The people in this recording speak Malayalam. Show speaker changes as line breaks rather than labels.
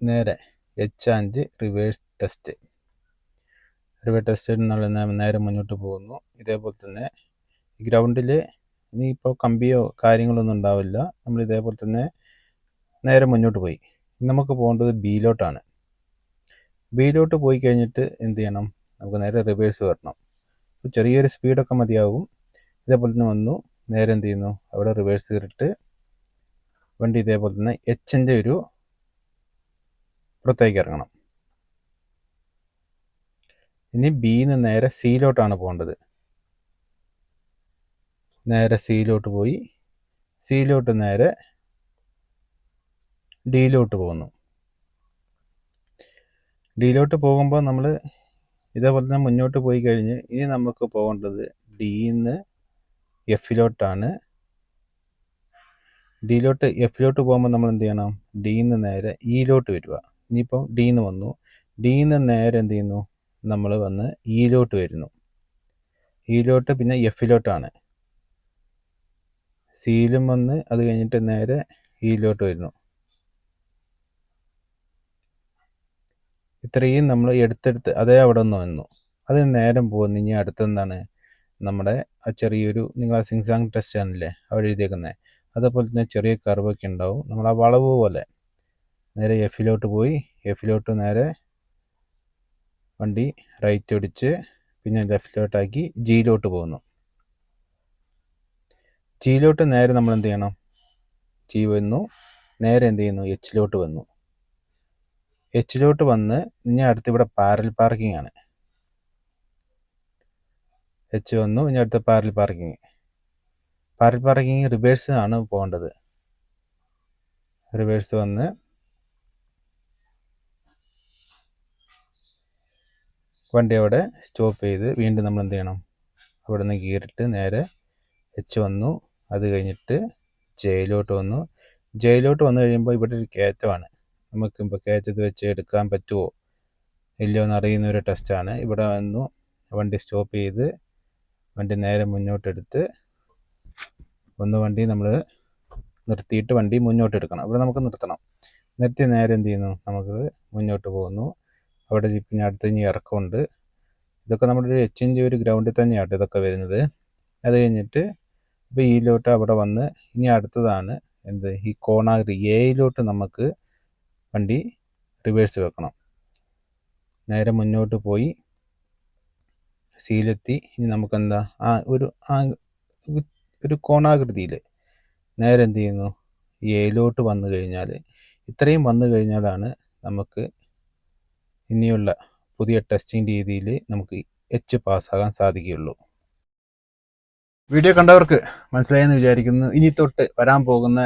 നേരെ H and reverse test reverse test എന്നുള്ള നേരെ മുന്നോട്ട് പോകുന്നു. ഇതേപോലെ തന്നെ ഗ്രൗണ്ടിൽ ഇനിയിപ്പോൾ കമ്പിയോ കാര്യങ്ങളൊന്നും ഉണ്ടാവില്ല. നമ്മൾ ഇതേപോലെ തന്നെ നേരെ മുന്നോട്ട് പോയി. നമുക്ക് പോകേണ്ടത് ബിയിലോട്ടാണ് ബിയിലോട്ട് പോയി കഴിഞ്ഞിട്ട് എന്ത് ചെയ്യണം? നമുക്ക് നേരെ റിവേഴ്സ് വരണം. ചെറിയൊരു സ്പീഡൊക്കെ മതിയാകും ഇതേപോലെ തന്നെ വന്നു. നേരെ എന്ത് ചെയ്യുന്നു? അവിടെ റിവേഴ്സ് കയറിയിട്ട് വണ്ടി ഇതേപോലെ തന്നെ എച്ചിന്റെ ഒരു പുറത്തേക്ക് ഇറങ്ങണം. ഇനി ബിന്ന് നേരെ സിയിലോട്ടാണ് പോകേണ്ടത്. നേരെ സിയിലോട്ട് പോയി സിയിലോട്ട് നേരെ ഡിയിലോട്ട് പോകുന്നു. ഡിയിലോട്ട് പോകുമ്പോൾ നമ്മൾ ഇതേപോലെ തന്നെ മുന്നോട്ട് പോയി കഴിഞ്ഞ് ഇനി നമുക്ക് പോകേണ്ടത് ഡിന്ന് എഫിലോട്ടാണ് ഡിയിലോട്ട് എഫിലോട്ട് പോകുമ്പോൾ നമ്മൾ എന്ത് ചെയ്യണം? ഡിന്ന് നേരെ ഇയിലോട്ട് വരിക. ഇനിയിപ്പം ഡിന്ന് വന്നു. ഡിന്ന് നേരെ എന്ത് ചെയ്യുന്നു? നമ്മൾ വന്ന് ഇയിലോട്ട് വരുന്നു. ഇയിലോട്ട് പിന്നെ എഫിലോട്ടാണ്. സിയിലും വന്ന് അത് കഴിഞ്ഞിട്ട് നേരെ ഇയിലോട്ട് വരുന്നു. ഇത്രയും നമ്മൾ എടുത്തെടുത്ത് അതേ അവിടെ നിന്ന് വന്നു. അത് നേരം പോകുന്നു. ഇനി അടുത്തെന്താണ് നമ്മുടെ ആ ചെറിയൊരു നിങ്ങൾ ആ സിങ്സാങ് ടെസ്റ്റ് ആണല്ലേ? അവിടെ എഴുതിയേക്കുന്നത് അതേപോലെ തന്നെ ചെറിയ കർവൊക്കെ ഉണ്ടാവും. നമ്മൾ ആ വളവ് പോലെ. നേരെ എഫിലോട്ട് പോയി. എഫിലോട്ട് നേരെ വണ്ടി റൈറ്റ് ഒടിച്ച് പിന്നെ ലെഫ്റ്റിലോട്ടാക്കി ജിയിലോട്ട് പോകുന്നു. ജിയിലോട്ട് നേരെ നമ്മൾ എന്ത് ചെയ്യണം? ജി വന്നു. നേരെ എന്ത് ചെയ്യുന്നു? എച്ചിലോട്ട് വന്നു. എച്ചിലോട്ട് വന്ന് ഇനി അടുത്ത് ഇവിടെ പാരൽ പാർക്കിംഗ് ആണ്. എച്ച് വന്നു. ഇനി അടുത്ത parallel parking parallel parking reverse ആണ് പോകേണ്ടത്. റിവേഴ്സ് വന്ന് വണ്ടി അവിടെ സ്റ്റോപ്പ് ചെയ്ത് വീണ്ടും നമ്മൾ എന്ത് ചെയ്യണം? അവിടെ നിന്ന് കീറിട്ട് നേരെ എച്ച് വന്നു. അത് കഴിഞ്ഞിട്ട് ജയിലോട്ട് വന്നു. ജയിലോട്ട് വന്നു കഴിയുമ്പോൾ ഇവിടെ ഒരു കയറ്റമാണ്. നമുക്കിപ്പോൾ കയറ്റത്ത് വെച്ച് എടുക്കാൻ പറ്റുമോ ഇല്ലയോ എന്ന് അറിയുന്ന ഒരു ടെസ്റ്റാണ് ഇവിടെ വന്നു. വണ്ടി സ്റ്റോപ്പ് ചെയ്ത് വണ്ടി നേരെ മുന്നോട്ടെടുത്ത് ഒന്ന് വണ്ടി നമ്മൾ നിർത്തിയിട്ട് വണ്ടി മുന്നോട്ട് എടുക്കണം. ഇവിടെ നമുക്ക് നിർത്തണം. നിർത്തി നേരെ എന്ത് ചെയ്യുന്നു? നമുക്ക് മുന്നോട്ട് പോകുന്നു. അവിടെ പിന്നെ അടുത്ത് ഇനി ഇറക്കമുണ്ട്. ഇതൊക്കെ നമ്മുടെ ഒരു എച്ചിന്റെ ഒരു ഗ്രൗണ്ടിൽ തന്നെയാണ് ഇതൊക്കെ വരുന്നത്. അത് കഴിഞ്ഞിട്ട് ഇപ്പോൾ ഈയിലോട്ട് അവിടെ വന്ന് ഇനി അടുത്തതാണ് എന്ത്? ഈ കോണാഗ്രി എയിലോട്ട് നമുക്ക് വണ്ടി റിവേഴ്സ് വെക്കണം. നേരെ മുന്നോട്ട് പോയി സീലെത്തി. ഇനി നമുക്കെന്താ? ആ ഒരു ആ ഒരു- കോണാകൃതിയിൽ നേരെ എന്ത് ചെയ്യുന്നു? എയിലോട്ട് വന്നു കഴിഞ്ഞാൽ ഇത്രയും വന്നു കഴിഞ്ഞാലാണ് നമുക്ക് ഇനിയുള്ള പുതിയ ടെസ്റ്റിംഗ് രീതിയിൽ നമുക്ക് എച്ച് പാസ്സാകാൻ സാധിക്കുകയുള്ളൂ. വീഡിയോ കണ്ടവർക്ക് മനസ്സിലായെന്ന് വിചാരിക്കുന്നു. ഇനി തൊട്ട് വരാൻ പോകുന്ന